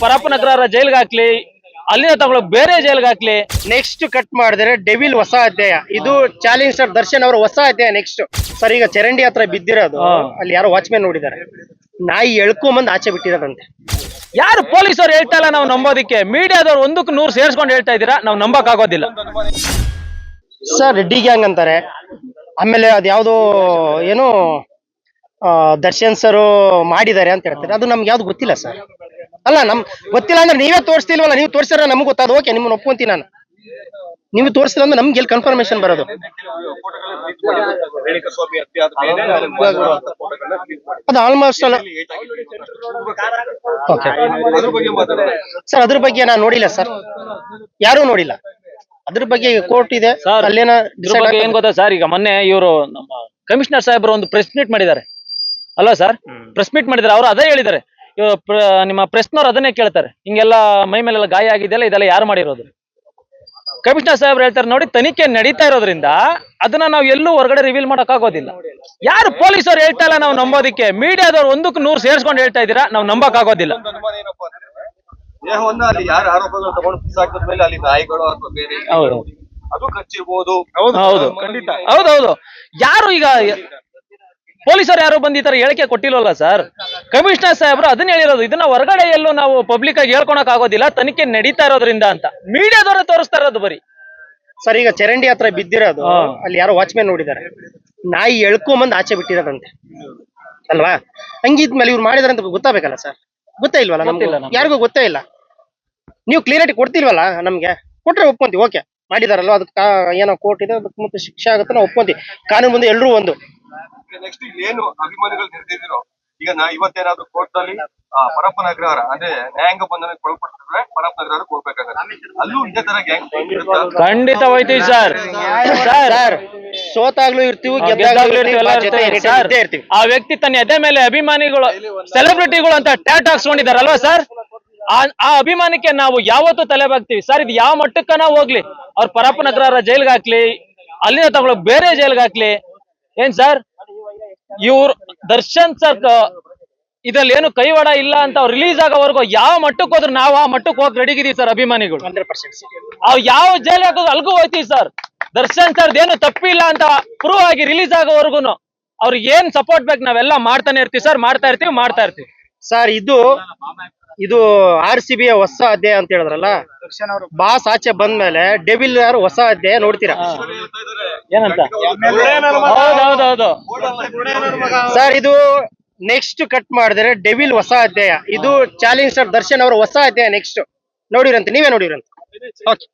ಪರಪ್ಪನಗ್ರಹರ ಜೈಲ್ಗೆ ಹಾಕ್ಲಿ ಅಲ್ಲಿಂದ ತಗೊಳ್ಳೋ ಬೇರೆ ಜೈಲ್ಗೆ ಹಾಕ್ಲಿ ನೆಕ್ಸ್ಟ್ ಕಟ್ ಮಾಡಿದ್ರೆ ಡೆವಿಲ್ ಹೊಸ ಅಧ್ಯಾಯ. ಇದು ಚಾಲೆಂಜ್ ಸರ್ ದರ್ಶನ್ ಅವರ ಹೊಸ ಅಧ್ಯಾಯ ನೆಕ್ಸ್ಟ್ ಸರ್ ಈಗ ಚರಂಡಿ ಹತ್ರ ಬಿದ್ದಿರೋದು. ಅಲ್ಲಿ ಯಾರು ವಾಚ್ಮ್ಯಾನ್ ನೋಡಿದ್ದಾರೆ. ನಾಯಿ ಎಳ್ಕೊಂಬಂದು ಆಚೆ ಬಿಟ್ಟಿರೋದಂತೆ. ಯಾರು ಪೊಲೀಸ್ ಅವ್ರು ಹೇಳ್ತಾ ಇಲ್ಲ ನಾವು ನಂಬೋದಿಕ್ಕೆ? ಮೀಡಿಯಾದವ್ರು ಒಂದಕ್ಕೆ ನೂರು ಸೇರಿಸ್ಕೊಂಡು ಹೇಳ್ತಾ ಇದ್ದೀರಾ? ನಾವು ನಂಬಕ್ ಆಗೋದಿಲ್ಲ ಸರ್ ರೆಡ್ಡಿ ಗ್ಯಾಂಗ್ ಅಂತಾರೆ. ಆಮೇಲೆ ಅದ್ಯಾವುದೋ ಏನು ಆ, ದರ್ಶನ್ ಸರ್ ಮಾಡಿದ್ದಾರೆ ಅಂತ ಹೇಳ್ತಾರೆ. ಅದು ನಮ್ಗೆ ಯಾವ್ದು ಗೊತ್ತಿಲ್ಲ ಸರ್ ಅಲ್ಲ ನಮ್ ಗೊತ್ತಿಲ್ಲ ಅಂದ್ರೆ ನೀವೇ ತೋರಿಸ್ತಿಲ್ವಲ್ಲ ನೀವು ತೋರಿಸಿದ್ರೆ ನಮ್ಗೆ ಗೊತ್ತಾದ. ಓಕೆ ನಿಮ್ಮನ್ನ ಒಪ್ಕೊಂತೀನಿ ನಾನು. ನೀವು ತೋರಿಸಿಲ್ಲ ಅಂದ್ರೆ ನಮ್ಗೆ ಎಲ್ಲಿ ಕನ್ಫರ್ಮೇಶನ್ ಬರೋದು. ಅದು ಆಲ್ಮೋಸ್ಟ್ ಅಲ್ಲ. ಸರ್ ಅದ್ರ ಬಗ್ಗೆ ನಾನು ನೋಡಿಲ್ಲ ಸರ್ ಯಾರು ನೋಡಿಲ್ಲ. ಅದ್ರ ಬಗ್ಗೆ ಕೋರ್ಟ್ ಇದೆ. ಸರ್, ಅಲ್ಲೇನ ಇದ್ರ ಬಗ್ಗೆ ಏನ್ ಗೊತ್ತಾ ಸರ್ ಈಗ ಮೊನ್ನೆ ಇವರು ನಮ್ಮ ಕಮಿಷನರ್ ಸಾಹೇಬರು ಒಂದು ಪ್ರೆಸ್ ಮೀಟ್ ಮಾಡಿದ್ದಾರೆ. ಅಲ್ಲ ಸರ್ ಪ್ರೆಸ್ ಮೀಟ್ ಮಾಡಿದ್ದಾರೆ ಅವರು ಅದೇ ಹೇಳಿದ್ದಾರೆ. ನಿಮ್ಮ ಪ್ರೆಸ್ನವ್ರು ಅದನ್ನೇ ಕೇಳ್ತಾರೆ. ಹಿಂಗೆಲ್ಲ ಮೈ ಮೇಲೆಲ್ಲ ಗಾಯ ಆಗಿದೆಯಲ್ಲ ಇದೆಲ್ಲ ಯಾರು ಮಾಡಿರೋದು? ಕಮಿಷನರ್ ಸಾಹೇಬ್ರು ಹೇಳ್ತಾರೆ ನೋಡಿ ತನಿಖೆ ನಡೀತಾ ಇರೋದ್ರಿಂದ ಅದನ್ನ ನಾವು ಎಲ್ಲೂ ಹೊರಗಡೆ ರಿವೀಲ್ ಮಾಡಕ್ ಆಗೋದಿಲ್ಲ ಯಾರು ಪೊಲೀಸರು ಹೇಳ್ತಾ ಇಲ್ಲ ನಾವು ನಂಬೋದಕ್ಕೆ? ಮೀಡಿಯಾದವ್ರು ಒಂದಕ್ಕೆ ನೂರು ಸೇರಿಸ್ಕೊಂಡು ಹೇಳ್ತಾ ಇದ್ದೀರಾ ನಾವು ನಂಬಕ್ ಆಗೋದಿಲ್ಲ ಅಲ್ಲಿ ಯಾರು ಆರೋಪಗಳು ತಗೊಂಡು ಬಿಸಾಕಿದ ಮೇಲೆ ಅಲ್ಲಿ ನಾಯಿಗಳು ಅಥವಾ ಬೇರೆ ಹೌದು. ಅದು ಕಚ್ಚಿರ್ಬೋದು. ಹೌದು. ಖಂಡಿತ. ಹೌದೌದು ಯಾರು ಈಗ ಪೊಲೀಸರು ಯಾರು ಬಂದು ಈ ತರ ಹೇಳಿಕೆ ಕೊಟ್ಟಿಲ್ವಲ್ಲ ಸರ್? ಕಮಿಷನರ್ ಸಾಹೇಬ್ರು ಅದನ್ನ ಹೇಳಿರೋದು ಇದನ್ನ ಹೊರಗಡೆ ಎಲ್ಲೂ ನಾವು ಪಬ್ಲಿಕ್ ಆಗಿ ಹೇಳ್ಕೊಳಕ್ ಆಗೋದಿಲ್ಲ ತನಿಖೆ ನಡೀತಾ ಇರೋದ್ರಿಂದ ಅಂತ. ಮೀಡಿಯಾದವರೇ ತೋರಿಸ್ತಾ ಇರೋದು ಬರೀ. ಸರ್ ಈಗ ಚರಂಡಿ ಹತ್ರ ಬಿದ್ದಿರೋದು. ಅಲ್ಲಿ ಯಾರೋ ವಾಚ್ಮ್ಯಾನ್ ನೋಡಿದ್ದಾರೆ. ನಾಯಿ ಎಳ್ಕೊಂಬಂದ್ ಆಚೆ ಬಿಟ್ಟಿರೋದಂತೆ. ಅಲ್ವಾ? ಹಂಗಿದ್ಮೇಲೆ ಇವ್ರು ಮಾಡಿದಾರೆ ಅಂತ ಗೊತ್ತಾಗಬೇಕಲ್ಲ ಸರ್? ಗೊತ್ತೇ ಇಲ್ವಲ್ಲ ನಮ್ಗೆ. ಯಾರಿಗೂ ಗೊತ್ತೇ ಇಲ್ಲ. ನೀವು ಕ್ಲಿಯರಿಟಿ ಕೊಡ್ತಿಲ್ವಲ್ಲ ನಮ್ಗೆ? ಕೊಟ್ರೆ ಒಪ್ಕೊಂತೀವಿ ಓಕೆ ಮಾಡಿದಾರಲ್ವ? ಅದಕ್ಕೆ ಏನೋ ಕೋರ್ಟ್ ಇದೆ ಅದಕ್ಕೆ ಮತ್ತೆ ಶಿಕ್ಷೆ ಆಗುತ್ತೆ ನಾವು ಒಪ್ಕೊಂತೀವಿ. ಕಾನೂನು ಮುಂದೆ ಎಲ್ಲರೂ ಒಂದು. ಈಗ ನಾ ಇವತ್ತೇನಾದ್ರೂ ಕೋರ್ಟ್ ಅಲ್ಲಿ ಆ, ಪರಪ್ಪನ ಅಗ್ರಹಾರ ಅಂದ್ರೆ ನ್ಯಾಯಾಂಗ ಬಂಧನಕ್ಕೆ ಒಳಪಡ್ತಿದ್ರೆ ಪರಪ್ಪನ ಅಗ್ರಹಾರಕ್ಕೆ ಹೋಗ್ಬೇಕಾಗತ್ತೆ. ಅಲ್ಲೂ ಇದೇ ತರ ಗ್ಯಾಂಗ್ ಖಂಡಿತ ಹೋಯ್ತೀವಿ ಸರ್. ಸರ್ ಸೋತಾಗ್ಲೂ ಇರ್ತೀವಿ ಗೆದ್ದಾಗ್ಲೂ ಇರ್ತೀವಿ, ಆ ವ್ಯಕ್ತಿ ತನ್ನ ಎದೆ ಮೇಲೆ ಅಭಿಮಾನಿಗಳು ಸೆಲೆಬ್ರಿಟಿಗಳು ಅಂತ ಟ್ಯಾಟ್ ಹಾಕ್ಸ್ಕೊಂಡಿದಾರಲ್ವಾ ಸರ್? ಆ ಅಭಿಮಾನಕ್ಕೆ ನಾವು ಯಾವತ್ತೂ ತಲೆ ಬಾಗ್ತೀವಿ ಸರ್ ಇದು ಯಾವ ಮಟ್ಟಕ್ಕನ ಹೋಗ್ಲಿ. ಅವ್ರ ಪರಪ್ಪನಗ್ರಹರ ಜೈಲ್ಗೆ ಹಾಕ್ಲಿ ಅಲ್ಲಿಂದ ತಗೊಳಕ್ ಬೇರೆ ಜೈಲ್ಗೆ ಹಾಕ್ಲಿ. ಏನ್ ಸರ್? ಇವ್ರು ದರ್ಶನ್ ಸರ್ ಇದ್ರಲ್ಲಿ ಏನು ಕೈವಾಡ ಇಲ್ಲ ಅಂತ ಅವ್ರು ರಿಲೀಸ್ ಆಗೋವರೆಗೂ ಯಾವ ಮಟ್ಟಕ್ಕೆ ಹೋದ್ರು ನಾವು ಆ ಮಟ್ಟಕ್ಕೆ ಹೋಗಿ ರೆಡಿಗಿದೀವಿ ಸರ್ ಅಭಿಮಾನಿಗಳು. ಹಂಡ್ರೆಡ್ ಪರ್ಸೆಂಟ್ ಅವ್ ಯಾವ ಜೈಲ್ ಹಾಕೋದು ಅಲ್ಗೂ ಹೋಯ್ತೀವಿ ಸರ್. ದರ್ಶನ್ ಸರ್ ಏನು ತಪ್ಪಿಲ್ಲ ಅಂತ ಪ್ರೂವ್ ಆಗಿ ರಿಲೀಸ್ ಆಗೋವರೆಗೂ ಅವ್ರಿಗೆ ಏನ್ ಸಪೋರ್ಟ್ ಬೇಕು ನಾವೆಲ್ಲ ಮಾಡ್ತಾನೆ ಇರ್ತೀವಿ ಸರ್ ಮಾಡ್ತಾ ಇರ್ತೀವಿ ಮಾಡ್ತಾ ಇರ್ತೀವಿ. ಸರ್ ಇದು ಇದು ಆರ್ ಸಿ ಬಿ ಹೊಸ ಅಧ್ಯಾಯ ಅಂತ ಹೇಳಿದ್ರಲ್ಲ? ಬಾಸ್ ಆಚೆ ಬಂದ್ಮೇಲೆ ಡೆವಿಲ್ ಯಾರು ಹೊಸ ಅಧ್ಯಾಯ ನೋಡ್ತೀರಾ? ಏನಂತ? ಹೌದೌದೌದು. ಸರ್ ಇದು ನೆಕ್ಸ್ಟ್ ಕಟ್ ಮಾಡಿದ್ರೆ ಡೆವಿಲ್ ಹೊಸ ಅಧ್ಯಾಯ. ಇದು ಚಾಲೆಂಜ್ ಸರ್ ದರ್ಶನ್ ಅವರ ಹೊಸ ಅಧ್ಯಾಯ ನೆಕ್ಸ್ಟ್ ನೋಡಿರಂತೆ ನೀವೇ ನೋಡಿರಂತೆ. ಓಕೆ